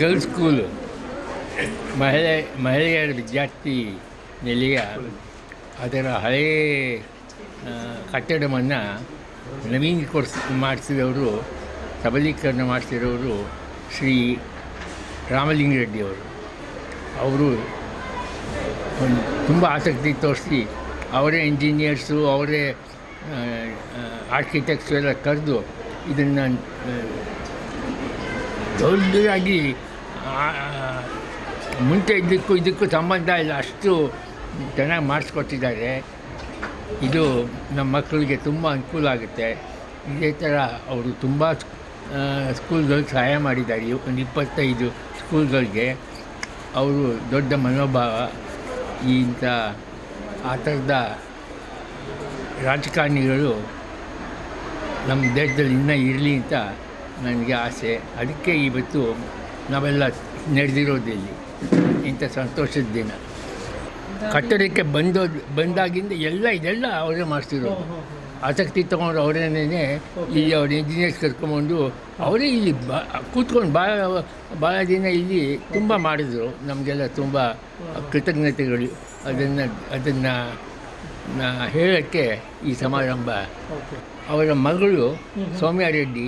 Girls school ಮಹಿಳೆ, ಮಹಿಳೆಯರ ವಿದ್ಯಾರ್ಥಿ ನಿಲಯ ಅದರ ಹಳೆಯ ಕಟ್ಟಡವನ್ನು ನವೀನೀಕರಿಸ್ ಮಾಡಿಸಿದವರು, ಸಬಲೀಕರಣ ಮಾಡಿಸಿರೋರು ಶ್ರೀ ರಾಮಲಿಂಗರೆಡ್ಡಿಯವರು ರೆಡ್ಡಿ ಅವರು. ಒಂದು ತುಂಬ ಆಸಕ್ತಿ ತೋರಿಸಿ ಅವರೇ ಇಂಜಿನಿಯರ್ಸು ಅವರೇ ಆರ್ಕಿಟೆಕ್ಟ್ಸು ಎಲ್ಲ ಕರೆದು ಇದನ್ನು ದೊಡ್ಡದಾಗಿ ಮುಂಚೆ ಇದಕ್ಕೂ ಇದಕ್ಕೂ ಸಂಬಂಧ ಇಲ್ಲ, ಅಷ್ಟು ಚೆನ್ನಾಗಿ ಮಾಡಿಸ್ಕೊಟ್ಟಿದ್ದಾರೆ. ಇದು ನಮ್ಮ ಮಕ್ಕಳಿಗೆ ತುಂಬ ಅನುಕೂಲ ಆಗುತ್ತೆ. ಇದೇ ಥರ ಅವರು ತುಂಬ ಸ್ಕೂಲ್ಗಳಿಗೆ ಸಹಾಯ ಮಾಡಿದ್ದಾರೆ. ಒಂದು ಇಪ್ಪತ್ತೈದು ಸ್ಕೂಲ್ಗಳಿಗೆ. ಅವರು ದೊಡ್ಡ ಮನೋಭಾವ. ಇಂಥ, ಆ ಥರದ ರಾಜಕಾರಣಿಗಳು ನಮ್ಮ ದೇಶದಲ್ಲಿ ಇನ್ನೂ ಇರಲಿ ಅಂತ ನನಗೆ ಆಸೆ. ಅದಕ್ಕೆ ಇವತ್ತು ನಾವೆಲ್ಲ ನಡೆದಿರೋದಿಲ್ಲಿ. ಇಂಥ ಸಂತೋಷದ ದಿನ. ಕಟ್ಟಡಕ್ಕೆ ಬಂದೋ ಬಂದಾಗಿಂದ ಎಲ್ಲ ಇದೆಲ್ಲ ಅವರೇ ಮಾಡ್ತಿದ್ರು ಆಸಕ್ತಿ ತೊಗೊಂಡು ಅವರೇನೇ ಇಲ್ಲಿ ಅವ್ರ ಇಂಜಿನಿಯರ್ಸ್ ಕರ್ಕೊಂಬಂದು ಅವರೇ ಇಲ್ಲಿ ಬಾ ಕೂತ್ಕೊಂಡು ಭಾಳ ಭಾಳ ದಿನ ಇಲ್ಲಿ ತುಂಬ ಮಾಡಿದ್ರು. ನಮಗೆಲ್ಲ ತುಂಬ ಕೃತಜ್ಞತೆಗಳು. ಅದನ್ನು ಅದನ್ನು ನಾ ಹೇಳೋಕ್ಕೆ ಈ ಸಮಾರಂಭ ಅವರ ಮಗಳು ಸೌಮ್ಯ ರೆಡ್ಡಿ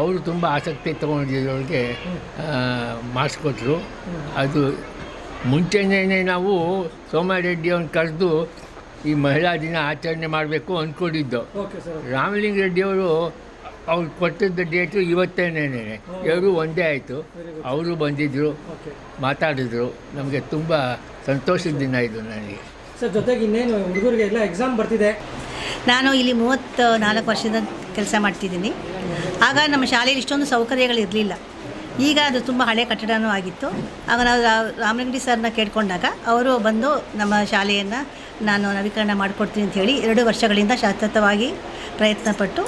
ಅವರು ತುಂಬ ಆಸಕ್ತಿ ತೊಗೊಂಡಿರೋರಿಗೆ ಮಾಡಿಸ್ಕೊಟ್ರು. ಅದು ಮುಂಚೆನೇ ನಾವು ಸೌಮ್ಯ ರೆಡ್ಡಿ ಅವ್ರನ್ನ ಕರೆದು ಈ ಮಹಿಳಾ ದಿನ ಆಚರಣೆ ಮಾಡಬೇಕು ಅಂದ್ಕೊಂಡಿದ್ದು. ರಾಮಲಿಂಗ ರೆಡ್ಡಿಯವರು ಅವ್ರು ಕೊಟ್ಟಿದ್ದ ಡೇಟು ಇವತ್ತೇನೇ ಎರಡೂ ಒಂದೇ ಆಯಿತು. ಅವರು ಬಂದಿದ್ದರು ಮಾತಾಡಿದರು ಮಾತಾಡಿದ್ರು. ನಮಗೆ ತುಂಬ ಸಂತೋಷದ ದಿನ ಇದು ನನಗೆ. ಸರ್, ಜೊತೆಗೆ ಇನ್ನೇನು ಹುಡುಗರಿಗೆ ಎಲ್ಲ ಎಕ್ಸಾಮ್ ಬರ್ತಿದೆ. ನಾನು ಇಲ್ಲಿ ಮೂವತ್ತು ನಾಲ್ಕು ವರ್ಷದ ಕೆಲಸ ಮಾಡ್ತಿದ್ದೀನಿ. ಆಗ ನಮ್ಮ ಶಾಲೆಯಲ್ಲಿ ಇಷ್ಟೊಂದು ಸೌಕರ್ಯಗಳು ಇರಲಿಲ್ಲ. ಈಗ ಅದು ತುಂಬ ಹಳೆ ಕಟ್ಟಡನೂ ಆಗಿತ್ತು. ಆಗ ನಾವು ರಾಮಲಿಂಗಡಿ ಸರ್ನ ಕೇಳ್ಕೊಂಡಾಗ ಅವರು ಬಂದು ನಮ್ಮ ಶಾಲೆಯನ್ನು ನಾನು ನವೀಕರಣ ಮಾಡಿಕೊಡ್ತೀನಿ ಅಂತ ಹೇಳಿ ಎರಡು ವರ್ಷಗಳಿಂದ ಶಾಶ್ವತವಾಗಿ ಪ್ರಯತ್ನಪಟ್ಟು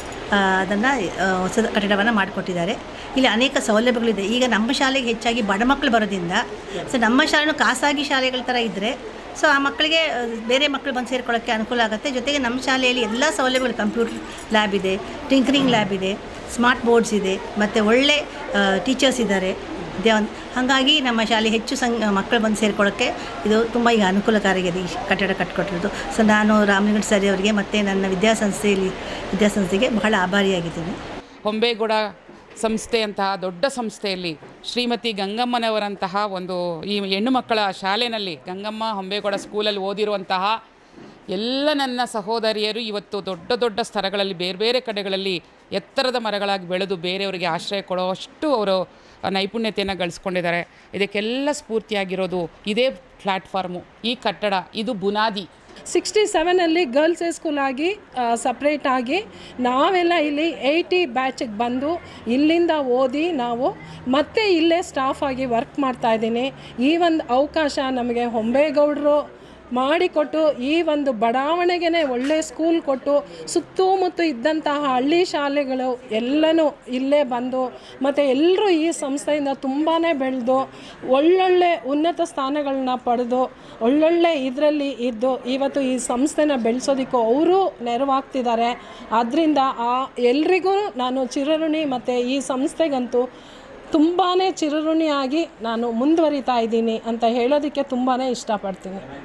ಅದನ್ನು ಹೊಸ ಕಟ್ಟಡವನ್ನು ಮಾಡಿಕೊಟ್ಟಿದ್ದಾರೆ. ಇಲ್ಲಿ ಅನೇಕ ಸೌಲಭ್ಯಗಳಿದೆ. ಈಗ ನಮ್ಮ ಶಾಲೆಗೆ ಹೆಚ್ಚಾಗಿ ಬಡ ಮಕ್ಕಳು ಬರೋದ್ರಿಂದ ಸೊ ನಮ್ಮ ಶಾಲೆನೂ ಖಾಸಗಿ ಶಾಲೆಗಳ ಥರ ಇದ್ದರೆ ಸೊ ಆ ಮಕ್ಕಳಿಗೆ ಬೇರೆ ಮಕ್ಕಳು ಬಂದು ಸೇರ್ಕೊಳ್ಳೋಕ್ಕೆ ಅನುಕೂಲ ಆಗುತ್ತೆ. ಜೊತೆಗೆ ನಮ್ಮ ಶಾಲೆಯಲ್ಲಿ ಎಲ್ಲ ಸೌಲಭ್ಯಗಳು ಕಂಪ್ಯೂಟರ್ ಲ್ಯಾಬ್ ಇದೆ, ಟಿಂಕರಿಂಗ್ ಲ್ಯಾಬ್ ಇದೆ, ಸ್ಮಾರ್ಟ್ ಬೋರ್ಡ್ಸ್ ಇದೆ, ಮತ್ತು ಒಳ್ಳೆ ಟೀಚರ್ಸ್ ಇದ್ದಾರೆ. ಹಾಗಾಗಿ ನಮ್ಮ ಶಾಲೆ ಹೆಚ್ಚು ಸಂ ಮಕ್ಕಳು ಬಂದು ಸೇರ್ಕೊಳ್ಳೋಕ್ಕೆ ಇದು ತುಂಬ ಈಗ ಅನುಕೂಲಕಾರಿಯಾಗಿದೆ ಈ ಕಟ್ಟಡ ಕಟ್ಕೊಟ್ಟಿರೋದು. ಸೊ ನಾನು ರಾಮಲಿಂಗಡ್ ಸರಿ ಅವರಿಗೆ ಮತ್ತು ನನ್ನ ವಿದ್ಯಾಸಂಸ್ಥೆಯಲ್ಲಿ, ವಿದ್ಯಾಸಂಸ್ಥೆಗೆ ಬಹಳ ಆಭಾರಿಯಾಗಿದ್ದೀನಿ. ಹೊಂಬೇಗೌಡ ಸಂಸ್ಥೆಯಂತಹ ದೊಡ್ಡ ಸಂಸ್ಥೆಯಲ್ಲಿ ಶ್ರೀಮತಿ ಗಂಗಮ್ಮನವರಂತಹ ಒಂದು ಈ ಹೆಣ್ಣು ಮಕ್ಕಳ ಶಾಲೆಯಲ್ಲಿ ಗಂಗಮ್ಮ ಹೊಂಬೇಗೌಡ ಸ್ಕೂಲಲ್ಲಿ ಓದಿರುವಂತಹ ಎಲ್ಲ ನನ್ನ ಸಹೋದರಿಯರು ಇವತ್ತು ದೊಡ್ಡ ದೊಡ್ಡ ಸ್ಥಳಗಳಲ್ಲಿ ಬೇರೆ ಬೇರೆ ಕಡೆಗಳಲ್ಲಿ ಎತ್ತರದ ಮರಗಳಾಗಿ ಬೆಳೆದು ಬೇರೆಯವರಿಗೆ ಆಶ್ರಯ ಕೊಡುವಷ್ಟು ಅವರು ನೈಪುಣ್ಯತೆಯನ್ನು ಗಳಿಸ್ಕೊಂಡಿದ್ದಾರೆ. ಇದಕ್ಕೆಲ್ಲ ಸ್ಫೂರ್ತಿಯಾಗಿರೋದು ಇದೇ ಪ್ಲ್ಯಾಟ್ಫಾರ್ಮು ಈ ಕಟ್ಟಡ, ಇದು ಬುನಾದಿ. ಸಿಕ್ಸ್ಟಿ ಸೆವೆನಲ್ಲಿ ಗರ್ಲ್ಸ್ ಸ್ಕೂಲ್ ಆಗಿ ಸಪ್ರೇಟ್ ಆಗಿ ನಾವೆಲ್ಲ ಇಲ್ಲಿ ಏಯ್ಟಿ ಬ್ಯಾಚಿಗೆ ಬಂದು ಇಲ್ಲಿಂದ ಓದಿ ನಾವು ಮತ್ತೆ ಇಲ್ಲೇ ಸ್ಟಾಫ್ ಆಗಿ ವರ್ಕ್ ಮಾಡ್ತಾ ಇದ್ದೀನಿ. ಈ ಒಂದು ಅವಕಾಶ ನಮಗೆ ಹೊಂಬೇಗೌಡರು ಮಾಡಿಕೊಟ್ಟು ಈ ಒಂದು ಬಡಾವಣೆಗೆ ಒಳ್ಳೆ ಸ್ಕೂಲ್ ಕೊಟ್ಟು ಸುತ್ತಮುತ್ತ ಇದ್ದಂತಹ ಹಳ್ಳಿ ಶಾಲೆಗಳು ಎಲ್ಲನೂ ಇಲ್ಲೇ ಬಂದು ಮತ್ತು ಎಲ್ಲರೂ ಈ ಸಂಸ್ಥೆಯಿಂದ ತುಂಬಾ ಬೆಳೆದು ಒಳ್ಳೊಳ್ಳೆ ಉನ್ನತ ಸ್ಥಾನಗಳನ್ನ ಪಡೆದು ಒಳ್ಳೊಳ್ಳೆ ಇದರಲ್ಲಿ ಇದ್ದು ಇವತ್ತು ಈ ಸಂಸ್ಥೆನ ಬೆಳೆಸೋದಕ್ಕೂ ಅವರು ನೆರವಾಗ್ತಿದ್ದಾರೆ. ಆದ್ದರಿಂದ ಆ ಎಲ್ರಿಗೂ ನಾನು ಚಿರಋಣಿ ಮತ್ತು ಈ ಸಂಸ್ಥೆಗಂತೂ ತುಂಬಾ ಚಿರಋಣಿಯಾಗಿ ನಾನು ಮುಂದುವರಿತಾ ಇದ್ದೀನಿ ಅಂತ ಹೇಳೋದಕ್ಕೆ ತುಂಬಾ ಇಷ್ಟಪಡ್ತೀನಿ.